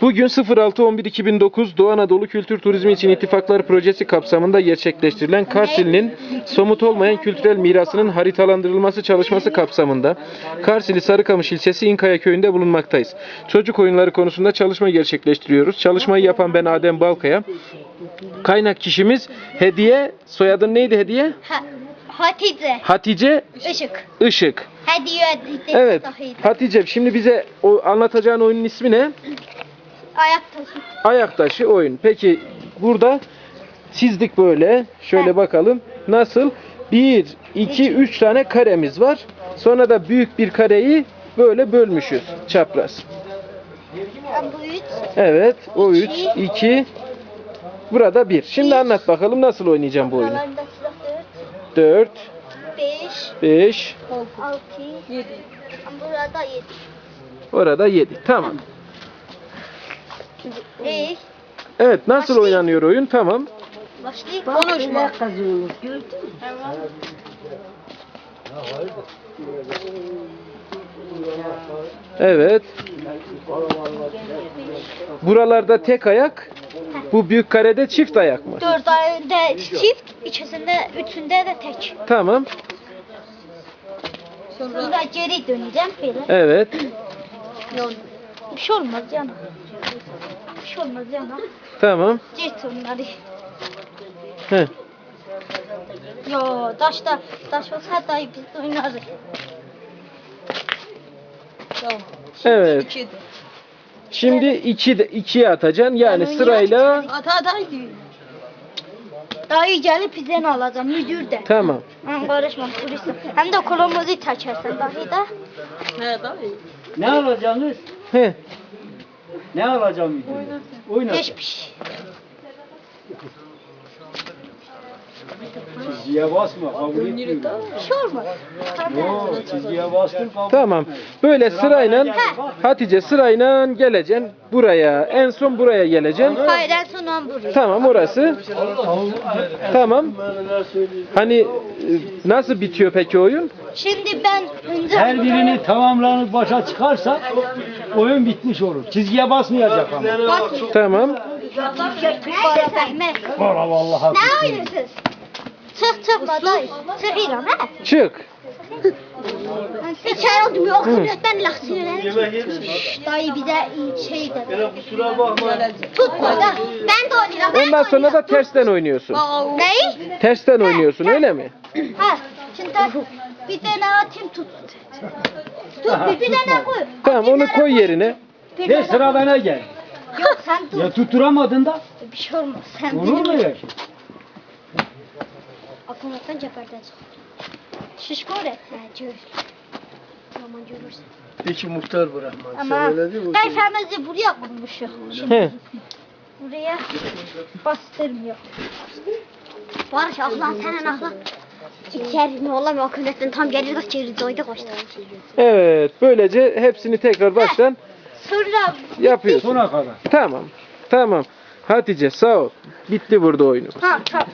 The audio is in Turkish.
Bugün 06.11.2009 Doğu Anadolu Kültür Turizmi için İttifaklar Projesi kapsamında gerçekleştirilen Kars ilinin somut olmayan kültürel mirasının haritalandırılması çalışması kapsamında Kars ili Sarıkamış ilçesi İnkaya köyünde bulunmaktayız. Çocuk oyunları konusunda çalışma gerçekleştiriyoruz. Çalışmayı yapan ben Adem Balkaya. Kaynak kişimiz Hediye, soyadın neydi Hediye? Ha, Hatice. Hatice Işık. Işık. Evet. Hatice şimdi bize o anlatacağın oyunun ismi ne? Ayak taşı. Ayak taşı oyun. Peki burada çizdik böyle. Şöyle Evet. bakalım. Nasıl? 1, 2, 3 tane karemiz var. Sonra da büyük bir kareyi böyle bölmüşüz. Çapraz. Bu üç. Evet. O 3, İki. 2. Burada 1. Şimdi anlat bakalım nasıl oynayacağım bu oyunu. Dört. 4, Beş. 5, Altı. Yedi. Burada yedi. orada 7. Tamam. Beş. Evet nasıl Başlayayım. oynanıyor oyun? Tamam. Başlayıp konuşma. Tamam. Evet. Buralarda tek ayak. Bu büyük karede çift ayak mı? Dört ayında çift, ikisinde, üçünde de tek. Tamam. Sonra geri döneceğim böyle. Evet. Bir şey olmaz canım. Bir şey olmaz canım. Tamam. Geç onları. Heh. Yo taşta taş olsa da biz oynarız. Evet. Şimdi iki de ikiye atacaksın. Yani sırayla Ata ata Dayı gelip bizden alacağım müdür de. tamam. Ben karışmam turist. Hem de kolomuzu takarsan dahi da. Ne alacaksınız? Heh. Ne alacağım? Oynat. Hiçbir şey. Çizgiye basma, kabul etmiyorum. Bir şey olmaz. Yo, çizgiye bastın kabul Tamam. Böyle sırayla Hatice sırayla geleceksin buraya. En son buraya geleceksin. Hayır en son an buraya. Tamam orası. Tamam. Hani e, nasıl bitiyor peki oyun? Şimdi ben önce Her birini tamamlanıp başa çıkarsa oyun bitmiş olur. Çizgiye basmayacak ama. Tamam. Valla vallahi. Ne oynuyorsunuz? Çık çıkma dayı. Çık İran ha. Çık. İçeri oldum yok. Ben laksiyonu. Dayı bize şey dedi. Tutma da. Ben de oynayacağım. ben Ondan de sonra da tersten oynuyorsun. Neyi? Tersten oynuyorsun öyle mi? Ha. Şimdi bir tane atayım tut. Tut bir, bir tane koy. Tamam onu koy yerine. Tane- sıra bana gel. Yok sen tut. Ya tutturamadın da. Bir şey olmaz. Sen Olur mu ya? Aklımdan ceperden Şişko öğret. Ha gör. Zaman görürsün. İki muhtar bırakmaz. Ama Sen öyle değil mi? beyefendi buraya vurmuşum. Şimdi He. buraya bastırmıyor. Barış ablan senin ablan. İçeri ne olamıyor akılletin tam gelir kaç yeri doydu kaçtı. Evet. Böylece hepsini tekrar baştan Sonra yapıyorsun. Sona kadar. Tamam. Tamam. Hatice sağ ol. Bitti burada oyunumuz. ha tamam.